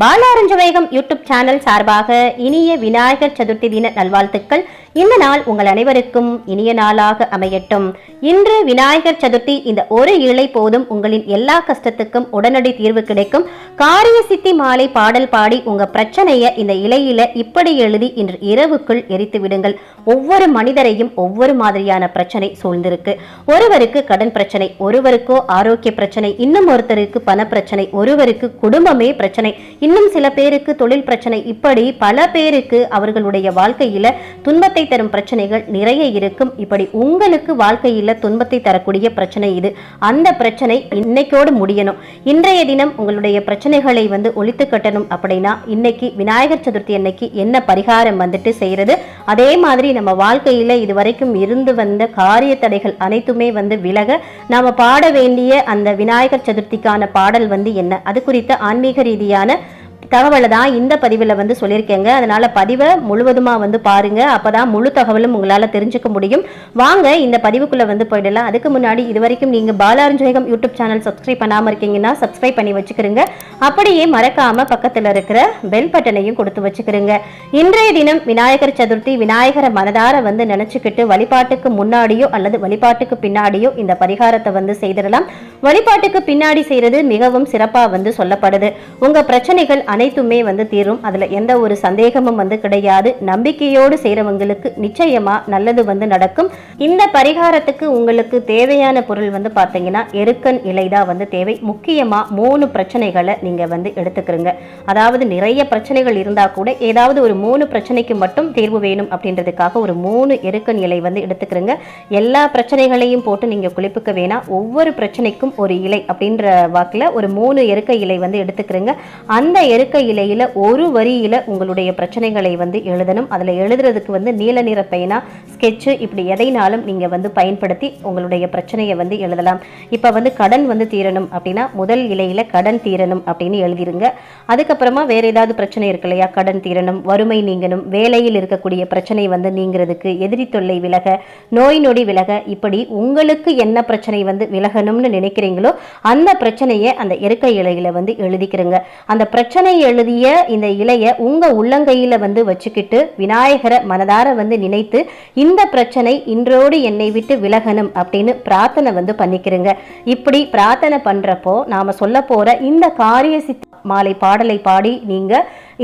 பாலாரஞ்சவேகம் YouTube channel சார்பாக இனிய விநாயகர் சதுர்த்தி தின நல்வாழ்த்துக்கள். இந்த நாள் உங்கள் அனைவருக்கும் இனிய நாளாக அமையட்டும். இன்று விநாயகர் சதுர்த்தி இந்த ஒரு இழை போதும் உங்களின் எல்லா கஷ்டத்துக்கும் உடனடி தீர்வு கிடைக்கும். காரிய சித்தி மாலை பாடல் பாடி உங்க பிரச்சனைய இந்த இலையில இப்படி எழுதி இன்று இரவுக்குள் எரித்து விடுங்கள். ஒவ்வொரு மனிதரையும் ஒவ்வொரு மாதிரியான பிரச்சனை சூழ்ந்திருக்கு. ஒருவருக்கு கடன் பிரச்சனை ஒருவருக்கோ ஆரோக்கிய பிரச்சனை இன்னும் ஒருத்தருக்கு பண பிரச்சனை ஒருவருக்கு குடும்பமே பிரச்சனை. இன்னும் சில பேருக்கு தொழில் பிரச்சனை. இப்படி பல பேருக்கு அவர்களுடைய வாழ்க்கையில துன்பத்தை தரும் பிரச்சனைகள் நிறைய இருக்கும். இப்படி உங்களுக்கு வாழ்க்கையில துன்பத்தை தரக்கூடிய பிரச்சனை இது. அந்த பிரச்சனை இன்னைக்கோடு முடியணும். இன்றைய தினம் உங்களுடைய பிரச்சனைகளை வந்து ஒழித்து கட்டணும் அப்படின்னா இன்னைக்கு விநாயகர் சதுர்த்தி அன்னைக்கு என்ன பரிகாரம் வந்துட்டு செய்யறது? அதே மாதிரி நம்ம வாழ்க்கையில இதுவரைக்கும் இருந்து வந்த காரிய தடைகள் அனைத்துமே வந்து விலக நாம பாட வேண்டிய அந்த விநாயகர் சதுர்த்திக்கான பாடல் வந்து என்ன? அது குறித்த ஆன்மீக ரீதியான தகவலை தான் இந்த பதிவில் வந்து சொல்லியிருக்கேங்க. அதனால பதிவை முழுவதுமா வந்து பாருங்க. அப்பதான் முழு தகவலும் உங்களால தெரிஞ்சுக்க முடியும். வாங்க இந்த பதிவுக்குள்ள வந்து போயிடலாம். அதுக்கு முன்னாடி இது வரைக்கும் நீங்க பாலாரஞ்சோகம் யூடியூப் சேனல் சப்ஸ்கிரைப் பண்ணாம இருக்கீங்கன்னா சப்ஸ்கிரைப் பண்ணி வச்சுக்கிறீங்க அப்படியே மறக்காம பக்கத்துல இருக்கிற பெல் பட்டனையும் கொடுத்து வச்சுக்கிறீங்க இன்றைய தினம் விநாயகர் சதுர்த்தி விநாயகரை மனதார வந்து நினைச்சுக்கிட்டு வழிபாட்டுக்கு முன்னாடியோ அல்லது வழிபாட்டுக்கு பின்னாடியோ இந்த பரிகாரத்தை வந்து செய்திடலாம். வழிபாட்டுக்கு பின்னாடி செய்யறது மிகவும் சிறப்பா வந்து சொல்லப்படுது. உங்க பிரச்சனைகள் அனைத்துமே வந்து தீரும். அதில் எந்த ஒரு சந்தேகமும் வந்து கிடையாது. நம்பிக்கையோடு செய்கிறவங்களுக்கு நிச்சயமாக நல்லது வந்து நடக்கும். இந்த பரிகாரத்துக்கு உங்களுக்கு தேவையான பொருள் வந்து பார்த்தீங்கன்னா எருக்கன் இலை தான் வந்து தேவை. முக்கியமாக மூணு பிரச்சனைகளை நீங்கள் வந்து எடுத்துக்கிறீங்க. அதாவது நிறைய பிரச்சனைகள் இருந்தால் கூட ஏதாவது ஒரு மூணு பிரச்சனைக்கு மட்டும் தீர்வு வேணும் அப்படின்றதுக்காக ஒரு மூணு எருக்கன் இலை வந்து எடுத்துக்கிறீங்க. எல்லா பிரச்சனைகளையும் போட்டு நீங்கள் குளிப்புக்க வேணாம். ஒவ்வொரு பிரச்சனைக்கும் ஒரு இலை அப்படின்ற வாக்கில் ஒரு மூணு எருக்க இலை வந்து எடுத்துக்கிறீங்க. அந்த எரு இருக்க இலையில ஒரு வரியில உங்களுடைய பிரச்சனைகளை வந்து எழுதணும். அதுல எழுதுறதுக்கு வந்து நீல நிற பெயினா ஸ்கெட்சு இப்படி எதைனாலும் நீங்க வந்து பயன்படுத்தி உங்களுடைய பிரச்சனையை வந்து எழுதலாம். இப்போ வந்து கடன் வந்து தீரணும் அப்படின்னா முதல் இலையில கடன் தீரணும் அப்படின்னு எழுதிருங்க. அதுக்கப்புறமா வேற ஏதாவது பிரச்சனை இருக்கு இல்லையா? கடன் தீரணும் வறுமை நீங்கணும் வேலையில் இருக்கக்கூடிய பிரச்சனை வந்து நீங்கிறதுக்கு எதிரி தொல்லை விலக நோய் நொடி விலக இப்படி உங்களுக்கு என்ன பிரச்சனை வந்து விலகணும்னு நினைக்கிறீங்களோ அந்த பிரச்சனையை அந்த இறக்க இலையில வந்து எழுதிக்கிறங்க. அந்த பிரச்சனை எழுதிய இந்த இலைய உங்க உள்ளங்கையில வந்து வச்சுக்கிட்டு விநாயகரை மனதார வந்து நினைத்து இந்த பிரச்சனை இன்றோடு என்னை விட்டு விலகணும் அப்படின்னு பிரார்த்தனை வந்து பண்ணிக்கிறங்க. இப்படி பிரார்த்தனை பண்றப்போ நாம சொல்ல போற இந்த காரிய சித்த மாலை பாடலை பாடி நீங்க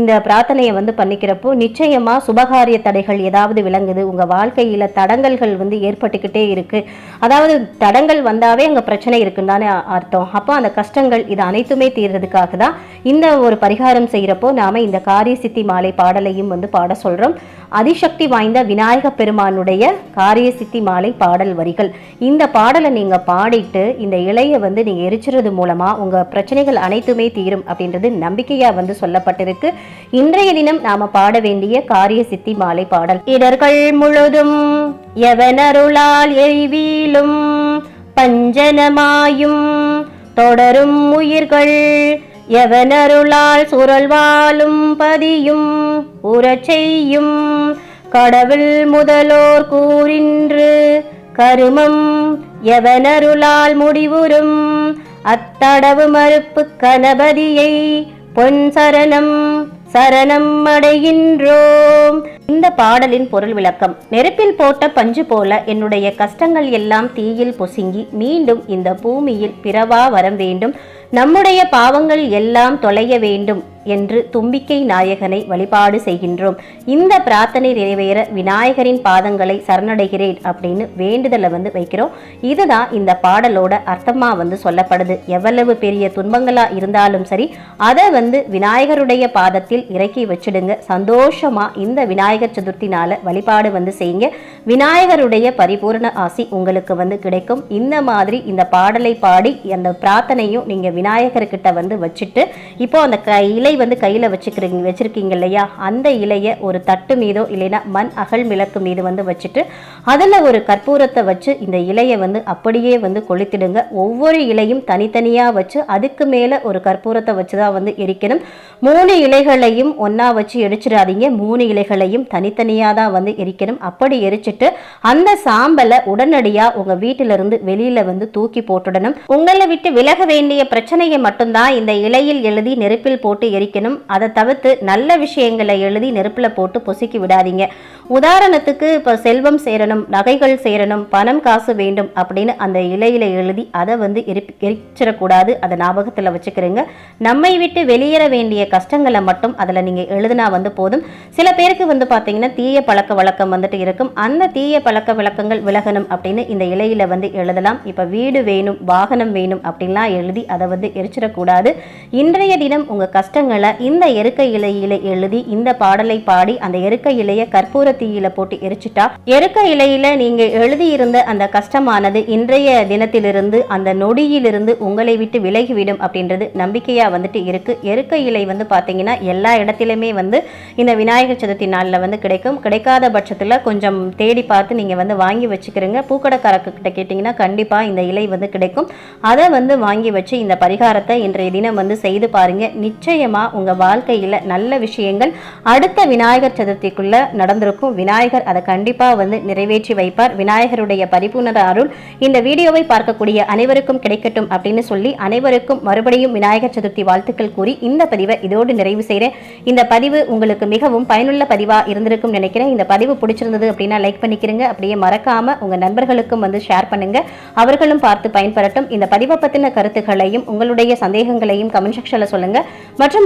இந்த பிரார்த்தனையை வந்து பண்ணிக்கிறப்போ நிச்சயமாக சுபகாரிய தடைகள் ஏதாவது விளங்குது. உங்கள் வாழ்க்கையில் தடங்கல்கள் வந்து ஏற்பட்டுக்கிட்டே இருக்குது அதாவது தடங்கள் வந்தாவே அங்கே பிரச்சனை இருக்குன்னு தானே அர்த்தம். அப்போ அந்த கஷ்டங்கள் இது அனைத்துமே தீர்றதுக்காக தான் இந்த ஒரு பரிகாரம் செய்கிறப்போ நாம இந்த காரிய சித்தி மாலை பாடலையும் வந்து பாட சொல்கிறோம் அதிசக்தி வாய்ந்த விநாயக பெருமானுடைய காரிய சித்தி மாலை பாடல் வரிகள். இந்த பாடலை நீங்கள் பாடிட்டு இந்த இலையை வந்து நீங்கள் எரிச்சுறது மூலமாக உங்கள் பிரச்சனைகள் அனைத்துமே தீரும் அப்படின்றது நம்பிக்கையாக வந்து சொல்லப்பட்டிருக்கு. இன்றைய தினம் நாம பாட வேண்டிய காரிய சித்தி மாலை பாடல். இடர்கள் முழுதும் எவனருளால் எய்வீலும் பஞ்சனமாயும் தொடரும் உயிர்கள் எவனருளால் சுரல்வாலும் பதியும்? உறச் செய்யும் கடவுள் முதலோர் கூறின்று கருமம் எவனருளால் முடிவுறும்? அத்தடவு மறுப்பு கணபதியை பொன் சரணம் சரணம் அடைகின்றோம். இந்த பாடலின் பொருள் விளக்கம் நெருப்பில் போட்ட பஞ்சு போல என்னுடைய கஷ்டங்கள் எல்லாம் தீயில் பொசுங்கி மீண்டும் இந்த பூமியில் பிறவா வரம் வேண்டும். நம்முடைய பாவங்கள் எல்லாம் தொலைய வேண்டும். என்று தும்பிக்கை நாயகனை வழிபாடு செய்கின்றோம். இந்த பிரார்த்தனை நிறைவேற விநாயகரின் பாதங்களை சரணடைகிறேன் அப்படின்னு வேண்டுதலை வந்து வைக்கிறோம். இதுதான் இந்த பாடலோட அர்த்தமாக வந்து சொல்லப்படுது. எவ்வளவு பெரிய துன்பங்களா இருந்தாலும் சரி அதை வந்து விநாயகருடைய பாதத்தில் இறக்கி வச்சிடுங்க. சந்தோஷமாக இந்த விநாயகர் சதுர்த்தி வழிபாடு வந்து செய்யுங்க. விநாயகருடைய பரிபூர்ண ஆசி உங்களுக்கு வந்து கிடைக்கும். இந்த மாதிரி இந்த பாடலை பாடி அந்த பிரார்த்தனையும் நீங்கள் விநாயகர்கிட்ட வந்து வச்சுட்டு இப்போ அந்த கையிலை வந்து கையில் வச்சுக்கிறீங்க வச்சுருக்கீங்க இல்லையா? அந்த இலையை ஒரு தட்டு மீதோ இல்லைன்னா மண் அகல் விளக்கு மீது வந்து வச்சுட்டு அதில் ஒரு கற்பூரத்தை வச்சு இந்த இலையை வந்து அப்படியே வந்து கொளுத்திடுங்க. ஒவ்வொரு இலையும் தனித்தனியாக வச்சு அதுக்கு மேலே ஒரு கற்பூரத்தை வச்சு தான் வந்து எரிக்கணும். மூணு இலைகளையும் ஒன்றா வச்சு எரிச்சிடாதீங்க. மூணு இலைகளையும் தனித்தனியாக தான் வந்து எரிக்கணும். அப்படி எரிச்சிட்டு அந்த சாம்பலை உடனடியாக உங்கள் வீட்டிலிருந்து வெளியில் வந்து தூக்கி போட்டுடணும். உங்களை விட்டு விலக வேண்டிய பிரச்சனையை மட்டும்தான் இந்த இலையில் எழுதி நெருப்பில் போட்டு எரி எரிக்கணும் அதை தவிர்த்து நல்ல விஷயங்களை எழுதி நெருப்பில் போட்டு பொசுக்கி விடாதீங்க. உதாரணத்துக்கு இப்போ செல்வம் சேரணும் நகைகள் சேரணும் பணம் காசு வேண்டும் அப்படின்னு அந்த இலையில எழுதி அதை வந்து எரிப்பி எரிச்சிடக்கூடாது. அதை ஞாபகத்தில் வச்சுக்கிறீங்க. நம்மை விட்டு வெளியேற வேண்டிய கஷ்டங்களை மட்டும் அதில் நீங்கள் எழுதினா வந்து போதும். சில பேருக்கு வந்து பார்த்தீங்கன்னா தீய பழக்க வழக்கம் வந்துட்டு இருக்கும். அந்த தீய பழக்க வழக்கங்கள் விலகணும் அப்படின்னு இந்த இலையில வந்து எழுதலாம். இப்போ வீடு வேணும் வாகனம் வேணும் அப்படின்லாம் எழுதி அதை வந்து எரிச்சிடக்கூடாது. இன்றைய தினம் உங்கள் கஷ்டங்கள் இந்த எருக்க இலையில எழுதி இந்த பாடலை பாடி அந்த எருக்க இலைய கற்பூர தீயில போட்டு எரிச்சிட்டா எருக்க இலையில நீங்க எழுதியிருந்த அந்த கஷ்டமானது இன்றைய தினத்திலிருந்து அந்த நொடியிலிருந்து உங்களை விட்டு விலகிவிடும் அப்படின்றது நம்பிக்கையா வந்துட்டு இருக்கு. எருக்க இலை வந்து பாத்தீங்கன்னா எல்லா இடத்திலுமே வந்து இந்த விநாயகர் சதுர்த்தி நாளில் வந்து கிடைக்கும். கிடைக்காத பட்சத்தில் கொஞ்சம் தேடி பார்த்து நீங்கள் வந்து வாங்கி வச்சுக்கிறீங்க. பூக்கடைக்காரக்கு கிட்ட கேட்டிங்கன்னா கண்டிப்பாக இந்த இலை வந்து கிடைக்கும். அதை வந்து வாங்கி வச்சு இந்த பரிகாரத்தை இன்றைய தினம் வந்து செய்து பாருங்க. நிச்சயமாக உங்கள் வாழ்க்கையில் நல்ல விஷயங்கள் அடுத்த விநாயகர் சதுர்த்திக்குள்ளே நடந்திருக்கும். விநாயகர் அதை கண்டிப்பாக வந்து நிறைவேற்றி வைப்பார். விநாயகருடைய பரிபூர்ண அருள் இந்த வீடியோவை பார்க்கக்கூடிய அனைவருக்கும் கிடைக்கட்டும் அப்படின்னு சொல்லி அனைவருக்கும் மறுபடியும் விநாயகர் சதுர்த்தி வாழ்த்துக்கள் கூறி இந்த பதிவை இதோடு நிறைவு செய்கிறேன் இந்த பதிவு உங்களுக்கு மிகவும் பயனுள்ள பதிவாக இருந்திருக்கும் நினைக்கிறேன். இந்த பதிவு பிடிச்சிருந்தது அப்படின்னா லைக் பண்ணிக்கிறேங்க. அப்படியே மறக்காமல் உங்கள் நண்பர்களுக்கும் வந்து ஷேர் பண்ணுங்கள் அவர்களும் பார்த்து பயன்பெறட்டும். இந்த பதிவை பற்றின கருத்துக்களையும் உங்களுடைய சந்தேகங்களையும் கமெண்ட் செக்ஷனில் சொல்லுங்கள் மற்றும்